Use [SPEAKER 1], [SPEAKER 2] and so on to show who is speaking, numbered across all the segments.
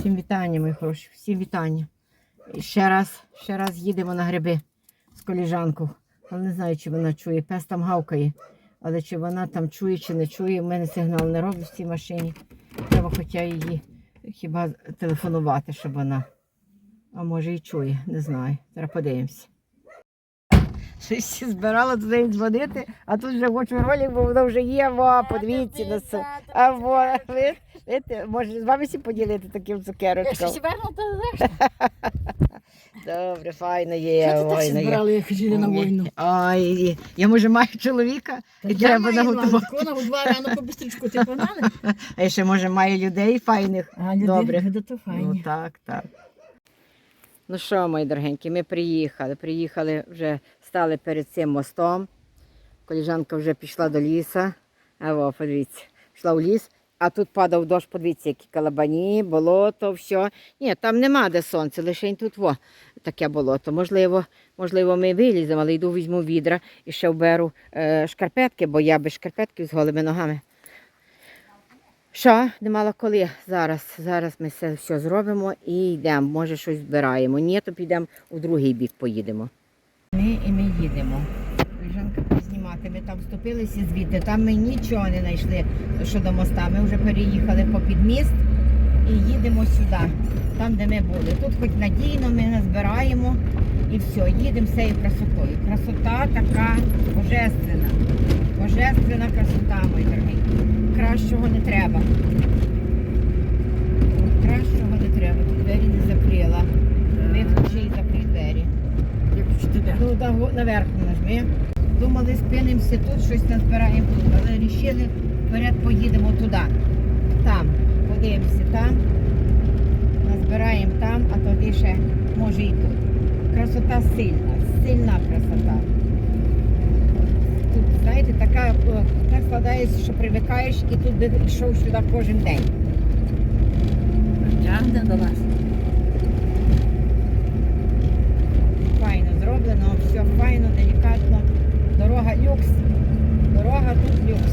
[SPEAKER 1] Всім вітання, мої хороші, всім вітання. І ще раз, ще раз їдемо на гриби з коліжанкою. Але не знаю, чи вона чує. Пес там гавкає. Але чи вона там чує, чи не чує, в мене сигнал не робить в цій машині. Треба хоча її хіба телефонувати, щоб вона. А може і чує, не знаю. Зараз подивимося. Щось збирала неї дзвонити, а тут вже хочу ролик, бо воно вже є. Во, подивіться на це. А во, ви, видите, може з вами всі поділити таким
[SPEAKER 2] Якщо
[SPEAKER 1] цукерочком.
[SPEAKER 2] зверну, то решта.
[SPEAKER 1] Добре, файно є.
[SPEAKER 2] Що ти так
[SPEAKER 1] ну є.
[SPEAKER 2] збирали, як хотіли на війну?
[SPEAKER 1] Ой, я може маю чоловіка, і треба наготувати.
[SPEAKER 2] Вона у два рано по бистрічку ти погнали.
[SPEAKER 1] А я ще може маю людей файних.
[SPEAKER 2] А люди,
[SPEAKER 1] Добре.
[SPEAKER 2] люди то
[SPEAKER 1] Ну так, так. Ну що, мої дорогенькі, ми приїхали. Приїхали, вже стали перед цим мостом. Коліжанка вже пішла до ліса. А во, подивіться, пішла в ліс, а тут падав дощ, подивіться, які калабані, болото, все. Ні, там нема де сонце, лише тут во, таке болото. Можливо, можливо, ми виліземо, але йду візьму відра і ще вберу е, шкарпетки, бо я без шкарпетків з голими ногами. Що, не мала коли. Зараз, зараз ми все, все зробимо і йдемо. Може щось збираємо. Ні, то підемо у другий бік поїдемо. Ми і ми їдемо. Жанка знімати. Ми там вступилися звідти. Там ми нічого не знайшли щодо моста. Ми вже переїхали по підміст і їдемо сюди, там, де ми були. Тут хоч надійно ми назбираємо і все, їдемо з красотою. Красота така божественна. Божественна красота, мої дорогі. Кращого не треба. Кращого не треба. Тут двері не закрила. Виключи і закрий двері.
[SPEAKER 2] Як.
[SPEAKER 1] Ну, да, наверх нажми. Думали, спинимося тут, щось назбираємо тут, але вирішили, вперед поїдемо туди. Там. Подивимося там. Назбираємо там, а тоді ще може і тут. Красота сильна, сильна красота. Тут, знаєте, така, е, так складається, що привикаєш і тут би йшов сюди кожен день.
[SPEAKER 2] Тягне до нас.
[SPEAKER 1] Файно зроблено, все файно, делікатно. Дорога люкс. Дорога тут люкс.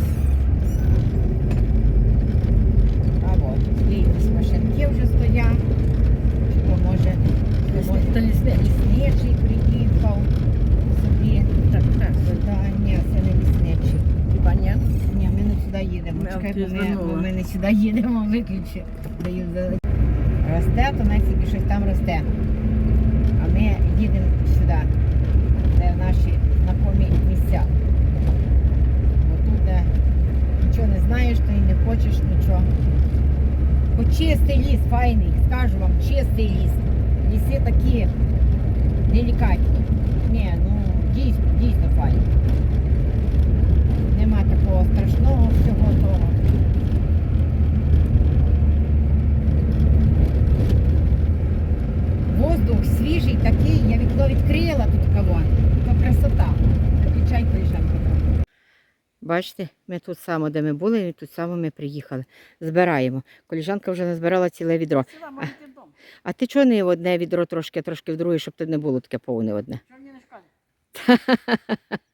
[SPEAKER 1] А от, є машинки вже стоять. Чи то може, то може
[SPEAKER 2] То лісне.
[SPEAKER 1] лісничий приїхав собі.
[SPEAKER 2] Так, так.
[SPEAKER 1] Да, ні, це не лісничий.
[SPEAKER 2] Хіба ні?
[SPEAKER 1] Ні, ми не сюди їдемо.
[SPEAKER 2] Ми
[SPEAKER 1] Чекай, бо ми, ми не сюди їдемо, виключи. Росте, то най собі щось там росте. А ми їдемо сюди, наші знакомі місця. Бо тут де нічого не знаєш, то і не хочеш нічого. Бо чистий ліс, файний, скажу вам, чистий ліс. Ліси такі делікатні. Ні, ну дійсно, дійсно файні. Нема такого страшного всього того. Воздух свіжий такий, я вікно відкрила тут кого. То красота. Виключай коліжанку. Бачите, ми тут само, де ми були, і тут само ми приїхали. Збираємо. Коліжанка вже назбирала ціле відро.
[SPEAKER 2] Сіла, може, ти вдома.
[SPEAKER 1] А ти чого не в одне відро трошки, а трошки в друге, щоб ти не було таке повне одне?
[SPEAKER 2] Що мені не шкода?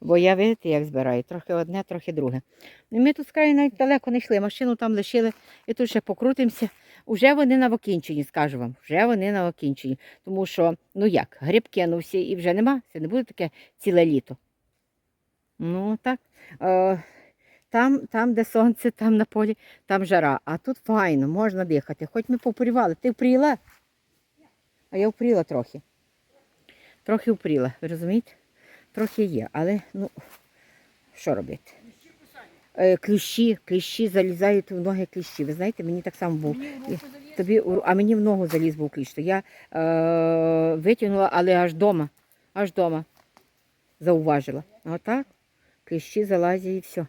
[SPEAKER 1] Бо я видите, як збираю. Трохи одне, трохи друге. Ми тут з навіть далеко не йшли. Машину там лишили і тут ще покрутимося. Уже вони на окінченні, скажу вам. Вже вони на окінченні. Тому що, ну як, гриб кинувся і вже нема. Це не буде таке ціле літо. Ну так. Е, там, там, де сонце, там на полі, там жара. А тут файно, можна дихати. Хоч ми попрівали. Ти впріла? А я впріла трохи. Трохи впріла, ви розумієте? Трохи є, але ну що робити? Е, Кліщі, кліщі залізають в ноги кліщі. Ви знаєте, мені так само був.
[SPEAKER 2] Мені.
[SPEAKER 1] Тобі, а мені в ногу заліз був кліщ. То я е, витягнула, але аж дома. Аж дома зауважила. Отак. Кліщі залазять і все.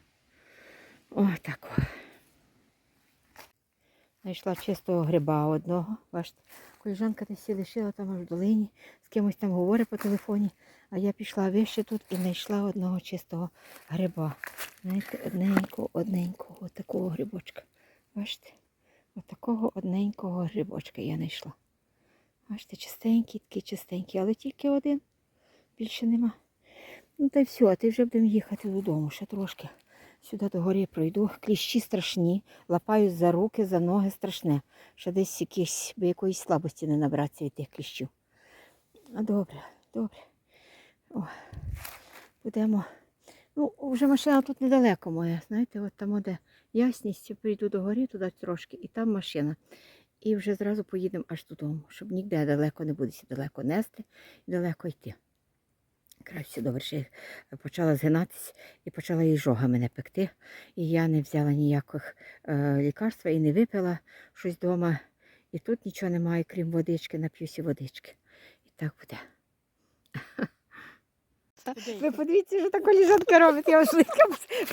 [SPEAKER 1] О, так. о. Знайшла чистого гриба одного. Бачите, коліжанка десь лишила там аж в долині, з кимось там говорить по телефоні. А я пішла вище тут і знайшла одного чистого гриба. Знаєте, одненького, одненького, отакого грибочка. Бачите? Отакого одненького грибочка я знайшла. Бачите, чистенький, такий чистенький, але тільки один. Більше нема. Ну та й все, а ти вже будемо їхати додому ще трошки. Сюди до гори пройду. Кліщі страшні, лапають за руки, за ноги страшне. Ще десь якісь, би якоїсь слабості не набратися від тих кліщів. А добре, добре. О, будемо. Ну, вже машина тут недалеко моя. Знаєте, от там де ясність, прийду до гори туди трошки, і там машина. І вже зразу поїдемо аж додому, щоб ніде далеко не будеться далеко нести і далеко йти. Краще добре, що почала згинатись і почала їй жога мене пекти. І я не взяла ніяких е, лікарств і не випила щось вдома. І тут нічого немає, крім водички, нап'юся водички. І так буде. Ви подивіться, що така ліжанка робить, я вас.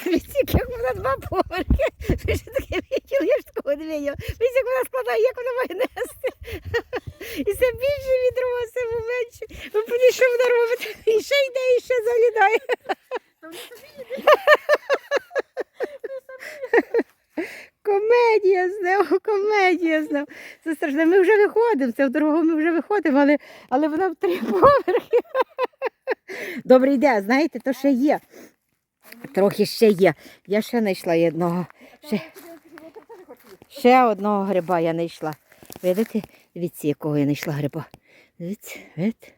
[SPEAKER 1] Подивіться, як вона два поверхи. Ви ж таке бачили, я ж такого не. Дивіться, як вона складає, як вона має нести. І все більше відро, все менше. Ви подивіться, що вона робить. І ще йде, і ще залідає. Комедія з нього, комедія з нього. Це страшно. Ми вже виходимо, це в дорогу ми вже виходимо, але, але вона в три поверхи. Добре йде, знаєте, то ще є. Трохи ще є. Я ще знайшла одного. Ще, ще одного гриба я знайшла. Видите? Дивіться, якого я знайшла гриба. Дивіться, видите?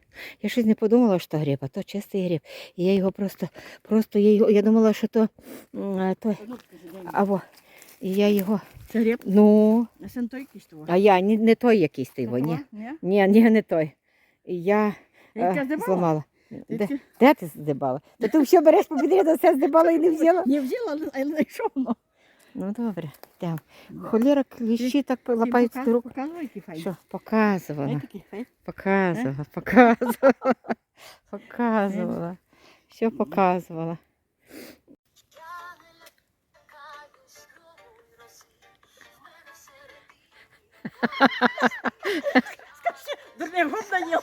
[SPEAKER 1] Я щось не подумала, що гриб, а то чистий гриб. І я його просто, просто я, його, я думала, що то, м, то або, і я його,
[SPEAKER 2] Це гриб?
[SPEAKER 1] ну,
[SPEAKER 2] А це не той якийсь того?
[SPEAKER 1] а я не, не той якийсь ти ні.
[SPEAKER 2] Ні?
[SPEAKER 1] Ні, ні, не той. І я
[SPEAKER 2] Я
[SPEAKER 1] е, зламала.
[SPEAKER 2] Ти
[SPEAKER 1] Де, де ти здибала? Та ти все береш по підряду, все здибала і не взяла.
[SPEAKER 2] Не взяла, але- але знайшов. ну.
[SPEAKER 1] Ну добре, йдемо. Холєра кліщі так лапають
[SPEAKER 2] Ти
[SPEAKER 1] з рук.
[SPEAKER 2] Показувай, файний.
[SPEAKER 1] Що, показувала,
[SPEAKER 2] такий файний.
[SPEAKER 1] показувала, показувала, показувала. Все показувала.
[SPEAKER 2] Дурний губ наїв.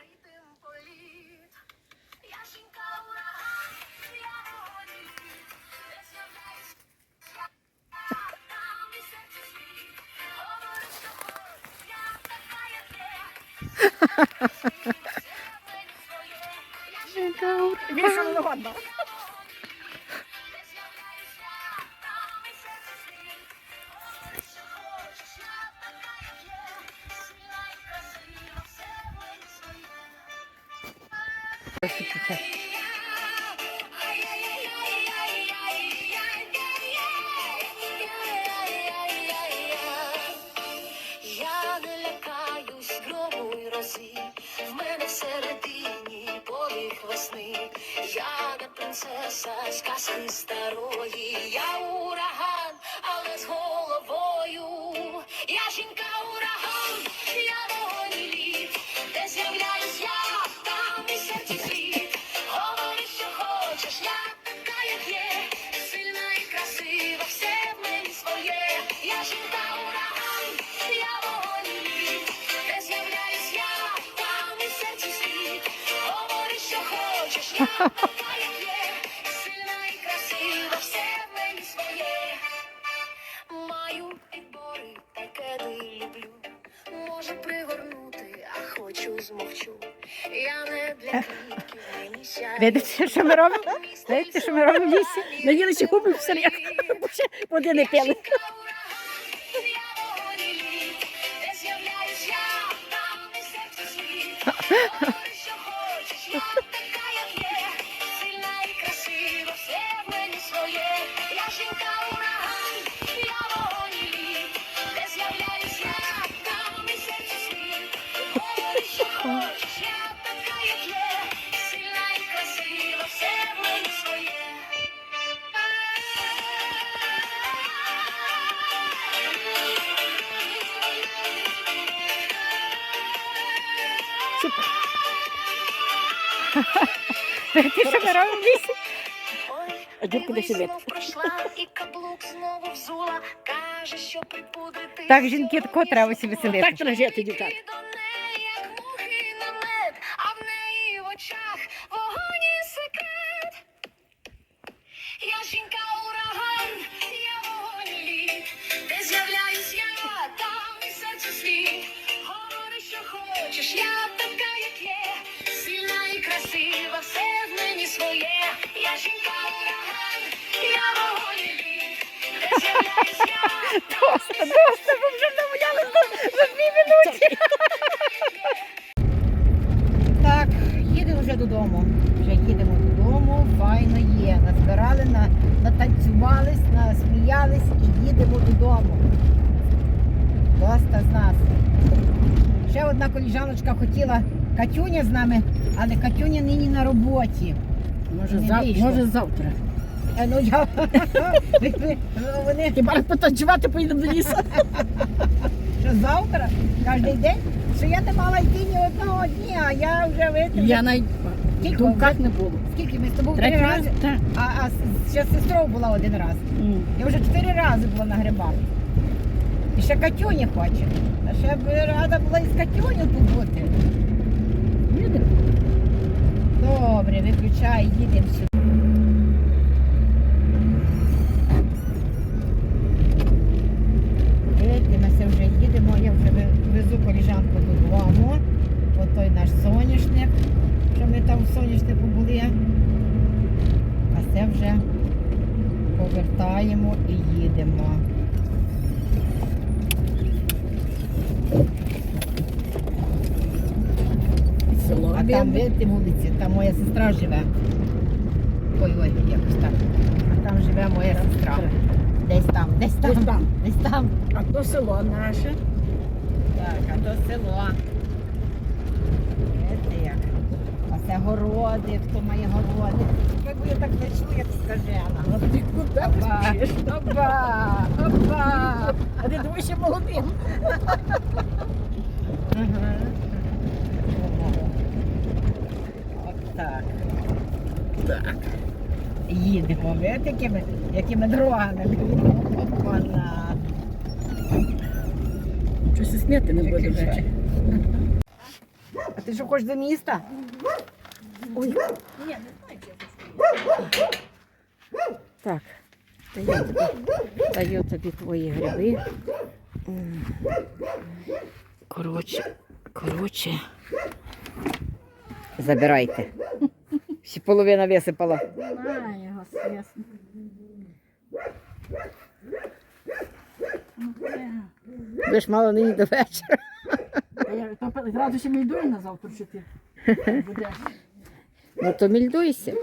[SPEAKER 3] Ритм політ. Я жінка ураган, я волі. Де
[SPEAKER 1] Видите, що ми робимо? Знаєте, що ми робимо в лісі?
[SPEAKER 2] Наїлися губи в серед. Води не пили.
[SPEAKER 3] Я жінка ураган,
[SPEAKER 2] Супер.
[SPEAKER 1] Ти що ми робимо
[SPEAKER 3] вісім?
[SPEAKER 2] А дівка
[SPEAKER 3] де прибудете.
[SPEAKER 1] Так, жінки, такого треба себе веселити.
[SPEAKER 2] Так треба жити, дівчата.
[SPEAKER 1] Доста, доста, ви вже намовляли за, дві минути. Так, їдемо вже додому. Вже їдемо додому, файно є. Назбирали, на, натанцювались, насміялись і їдемо додому. Доста з нас. Ще одна коліжаночка хотіла Катюня з нами, але Катюня нині на роботі.
[SPEAKER 2] Може, зав... може завтра.
[SPEAKER 1] Е, Ну, я... ну, Вони
[SPEAKER 2] Хіба раз потанцювати поїдемо до лісу?
[SPEAKER 1] що завтра, кожен день, що я не мала йти ні одного дня, а я вже витримала.
[SPEAKER 2] Я навіть
[SPEAKER 1] Скільки,
[SPEAKER 2] думках не було.
[SPEAKER 1] скільки ми з тобою три
[SPEAKER 2] Третій
[SPEAKER 1] рази,
[SPEAKER 2] Так.
[SPEAKER 1] а, а з- ще з сестрою була один раз.
[SPEAKER 2] М.
[SPEAKER 1] Я вже чотири рази була на грибах. І ще Катюні хоче. А ще б рада була і з Катюню побути.
[SPEAKER 2] Їдемо.
[SPEAKER 1] Добре, виключай, їдемо сюди. Видимося, вже їдемо, я вже ви- везу коліжанку додому. Ось той наш соняшник, що ми там в соняшнику були. А це вже повертаємо і їдемо.
[SPEAKER 2] Село.
[SPEAKER 1] А там, видите, вулиці, там моя сестра живе. Ой, ой, якось так. А там живе моя сестра. Десь там, десь там,
[SPEAKER 2] Десь там.
[SPEAKER 1] десь там.
[SPEAKER 2] А то село наше.
[SPEAKER 1] Так, а то село. Видите як? А це городи, хто має городи. Я так чую, як скажена.
[SPEAKER 2] А ти куди
[SPEAKER 1] Опа, опа, опа.
[SPEAKER 2] А ти думаєш, що молодим?
[SPEAKER 1] От так.
[SPEAKER 2] Так.
[SPEAKER 1] Їдемо, видите, якими, якими дорогами ми їдемо. Опана.
[SPEAKER 2] Щось і сміти не буде вже.
[SPEAKER 1] А ти що хочеш до міста?
[SPEAKER 2] Ой. Ні,
[SPEAKER 1] Так, даю тобі, даю тобі твої гриби. Коротше, коротше. Забирайте. Ще половина висипала.
[SPEAKER 2] Знаю його свясно.
[SPEAKER 1] Ви ж мало нині до вечора.
[SPEAKER 2] Я зразу ще не йду на завтра, що ти будеш.
[SPEAKER 1] Ну то мільдуйся.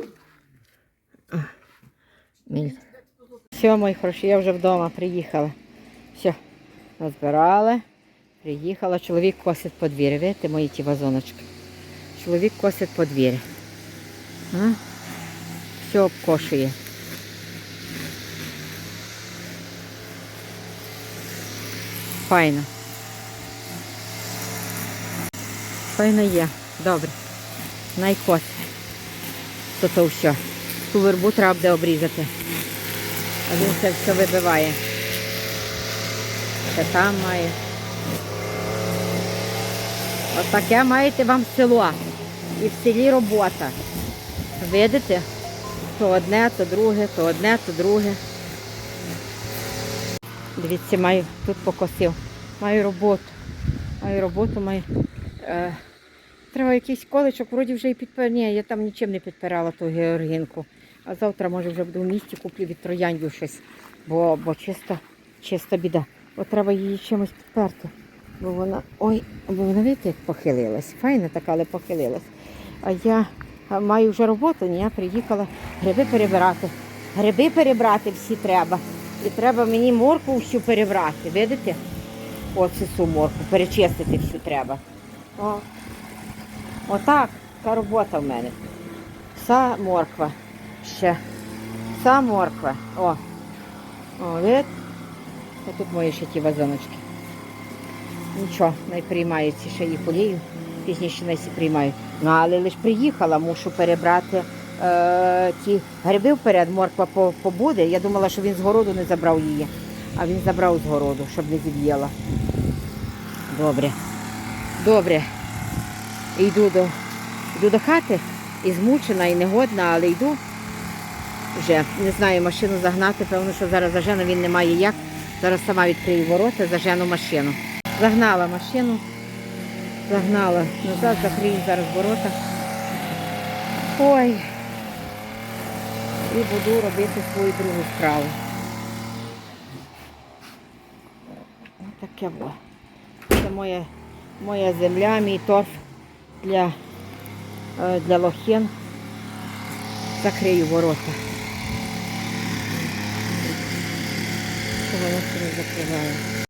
[SPEAKER 1] Все, мої хороші, я вже вдома приїхала. Все, назбирала, приїхала. Чоловік косить подвір'я. Видите, мої ті вазоночки. Чоловік косить подвір'я. Все обкошує. Файно. Файно є. Добре. Найкос. То то все. Ту вербу треба буде обрізати. А він це все вибиває. Це там має. Отаке маєте вам село. І в селі робота. Видите? То одне, то друге, то одне, то друге. Дивіться, маю тут покосив. Маю роботу. Маю роботу, маю. Е, треба якийсь колечок, вроді вже і підпирав. Ні, я там нічим не підпирала ту георгінку. А завтра, може, вже буду в місті, куплю від трояндів щось. Бо, бо чисто, чиста біда. От треба її чимось підперти. Бо вона. Ой, бо вона видите, як похилилась. Файна така, але похилилась. А я маю вже роботу, я приїхала гриби перебирати. Гриби перебрати всі треба. І треба мені морку всю перебрати, видите? Оце цю морку, перечистити всю треба. О. Отак, така робота в мене. Вся морква. Ще. Вся морква. О. О, видите? А тут мої ще ті вазоночки. Нічого, не приймаються ще її полію. пізніше нас і приймають. Ну, але лише приїхала, мушу перебрати е, ті гриби вперед, морква побуде. Я думала, що він з городу не забрав її, а він забрав з городу, щоб не зіб'єла. Добре. Добре. Йду до, йду до хати і змучена, і негодна, але йду. Вже не знаю, машину загнати, певно, що зараз зажену, він не має як. Зараз сама відкрию ворота, зажену машину. Загнала машину, загнала назад, закрию зараз ворота. Ой. І буду робити свою другу справу. Ось Таке во. Це моя, моя земля, мій торф для, е, для лохін. Закрию ворота. Що воно ще не закриває.